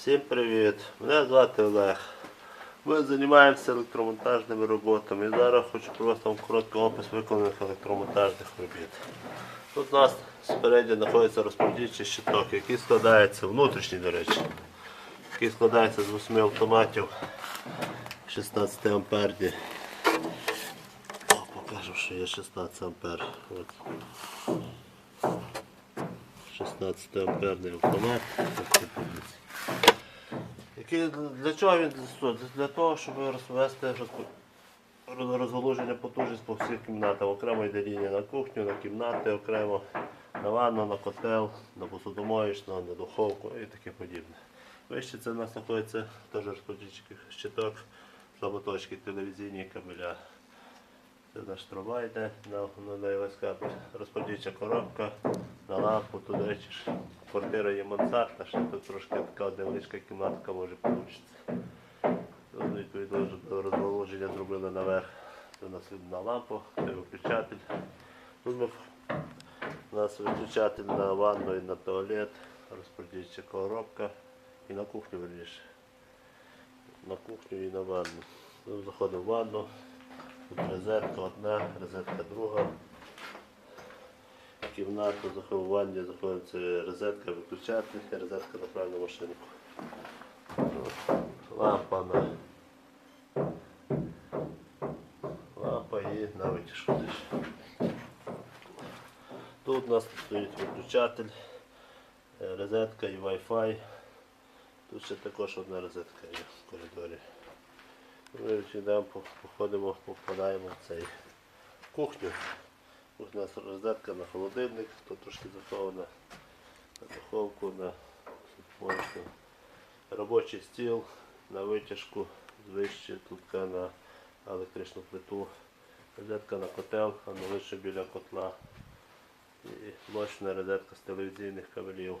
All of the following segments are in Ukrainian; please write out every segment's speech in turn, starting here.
Всім привіт! Мене звати Олег. Ми займаємося електромонтажними роботами. І зараз хочу просто вам короткий опис виконаних електромонтажних робіт. Тут у нас спереді знаходиться розподільчий щиток, який складається, внутрішній, до речі, який складається з 8 автоматів 16 амперні. О, покажу, що є 16 ампер. 16 амперний автомат. Який, для чого він? Для того, щоб розвести розпо- роз- розгалуження потужність по всіх кімнатах. Окремо йде лінія на кухню, на кімнати, окремо на ванну, на котел, на посудомоєчну, на духовку і таке подібне. Вище це у нас знаходиться теж розподільчий щиток, слаботочки, телевізійні кабеля. Це наш труба йде на, коробка, на лампу, тут, до речі, квартира є мансардна, ще тут трошки така невеличка кімнатка може вийти. Тут, відповідно, розголоження зробили наверх. Це у нас на лампу, це виключатель. Тут ми, у нас виключатель на ванну і на туалет, розподільча коробка і на кухню верніше. На кухню і на ванну. Тут заходимо в ванну. Тут розетка одна, розетка друга. В кімнату заховування заходить це розетка, виключатель, розетка на правильну машинку. Лампа на лампа і на витяжку теж. Тут у нас стоїть виключатель, е, розетка і Wi-Fi. Тут ще також одна розетка є в коридорі. Ми йдемо, походимо, попадаємо в цей кухню. Нас розетка на холодильник, тут трошки захована на духовку, на можна, робочий стіл, на витяжку, звище тут на електричну плиту, розетка на котел, аналогічно біля котла. І мощна розетка з телевізійних кабелів,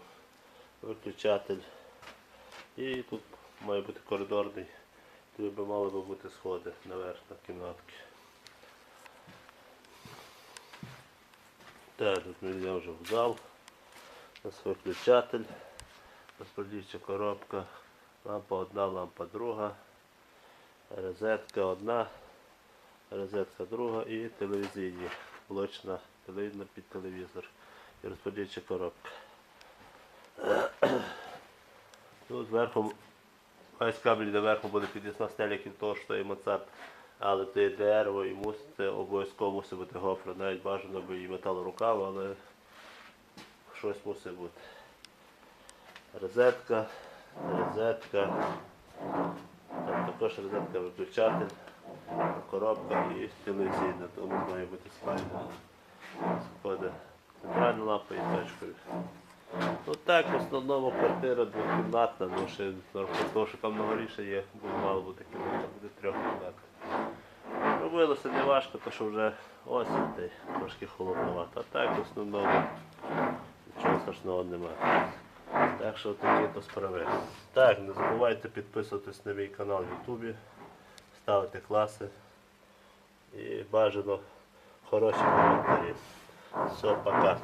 виключатель. І тут має бути коридорний. Тут би мали би бути сходи наверх на кімнатки. Так, тут ми йдемо вже в зал. У нас виключатель, розподільча коробка, лампа одна, лампа друга, розетка одна, розетка друга і телевізійні. Блочна телевізна під телевізор і розподільча коробка. Тут Весь кабель наверху буде підвісна стеля, як від того, що є мацап. Але це є дерево і мусить, обов'язково мусить бути гофра. Навіть бажано би і металорукав, але щось мусить бути. Розетка, розетка. Там також розетка виключатель, коробка і телевізійна, тому має бути спальня. Сходить центральна лампа і точкою. Ну так, в основному квартира двокімнатна, ну ще тому що там на горі є, мало бути кімната, буде трьохкімнатна. Робилося не важко, тому що вже осінь та трошки холодновато. А так в основному нічого страшного немає. Так що такі то справи. Так, не забувайте підписуватись на мій канал в Ютубі, ставити класи і бажано хороші коментарі. Все, пока.